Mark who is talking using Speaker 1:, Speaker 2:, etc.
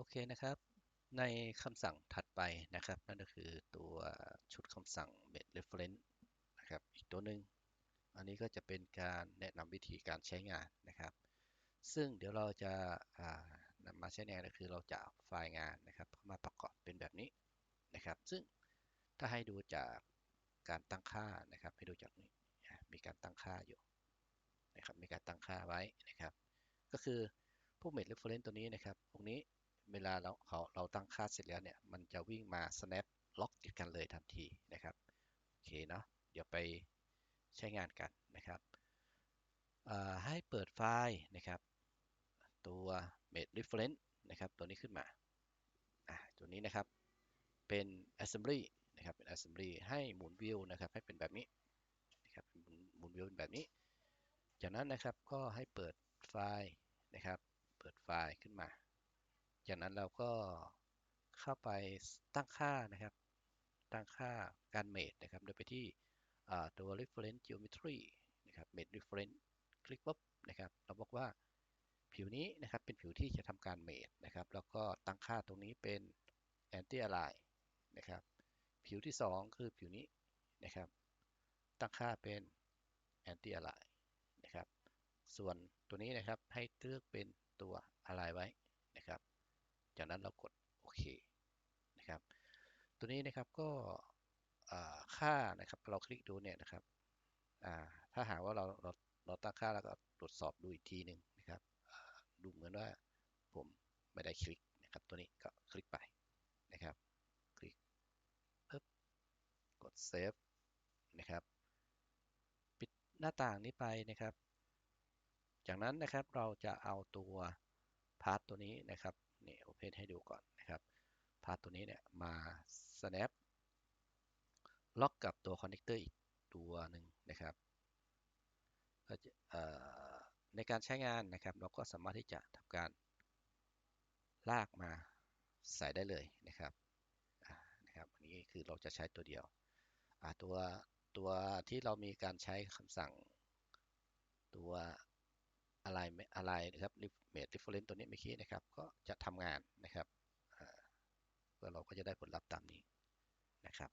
Speaker 1: โอเคนะครับ ในคำสั่งถัดไปนะครับ นั่นก็คือตัวชุดคำสั่ง met reference นะครับ อีกตัวหนึ่งอันนี้ก็จะเป็นการแนะนำวิธีการใช้งานนะครับ ซึ่งเดี๋ยวเราจะนำมาใช้งานก็คือเราจะเอาไฟล์งานนะครับมาประกอบเป็นแบบนี้นะครับ ซึ่งถ้าให้ดูจากการตั้งค่านะครับ ให้ดูจากนี้มีการตั้งค่าอยู่นะครับ มีการตั้งค่าไว้นะครับ ก็คือพวก met reference ตัวนี้นะครับตรงนี้ เวลาเราเขาเราตั้งค่าเสร็จแล้วเนี่ย มันจะวิ่งมา snap ล็อกติดกันเลยทันทีนะครับ โอเคเนาะ เดี๋ยวไปใช้งานกันนะครับให้เปิดไฟล์นะครับ ตัว made reference นะครับตัวนี้ขึ้นมาตัวนี้นะครับเป็น assembly นะครับเป็น assembly ให้หมุนวิวนะครับให้เป็นแบบนี้นะครับหมุนวิวเป็นแบบนี้ จากนั้นนะครับก็ให้เปิดไฟล์นะครับ เปิดไฟล์ขึ้นมา จากนั้นเราก็เข้าไปตั้งค่านะครับ ตั้งค่าการเมดนะครับ โดยไปที่ตัว reference geometry นะครับ made reference คลิกปุ๊บนะครับ เราบอกว่าผิวนี้นะครับเป็นผิวที่จะทำการเมดนะครับ แล้วก็ตั้งค่าตรงนี้เป็น anti align นะครับ ผิวที่ 2 คือผิวนี้นะครับ ตั้งค่าเป็น anti align นะครับ ส่วนตัวนี้นะครับให้เลือกเป็นตัวนะครับจากนั้นเรากดโอเคนะครับ ตัวนี้นะครับก็ค่านะครับเราคลิกดูเนี่ยนะครับถ้าหากว่าเราเราเราตั้งค่าแล้วก็ตรวจสอบดูอีกทีหนึ่งนะครับดูเหมือนว่าผมไม่ได้คลิกนะครับตัวนี้ก็คลิกไปนะครับ คลิกปึ๊บกดเซฟนะครับปิดหน้าต่างนี้ไปนะครับ จากนั้นนะครับเราจะเอาตัวพาร์ทตัวนี้นะครับนี่โอเพนให้ดูก่อนนะครับพาร์ทตัวนี้เนี่ยมา snap ล็อกกับตัวคอนเนคเตอร์อีกตัวหนึ่งนะครับในการใช้งานนะครับ เราก็สามารถที่จะทำการลากมาใส่ได้เลยนะครับนะครับอันนี้คือเราจะใช้ตัวเดียวตัวตัวที่เรามีการใช้คำสั่งตัวอะไรอะไรนะครับ mate reference ตัวนี้เมื่อกี้นะครับ ก็จะทำงานนะครับ แล้วเราก็จะได้ผลลัพธ์ตามนี้นะครับ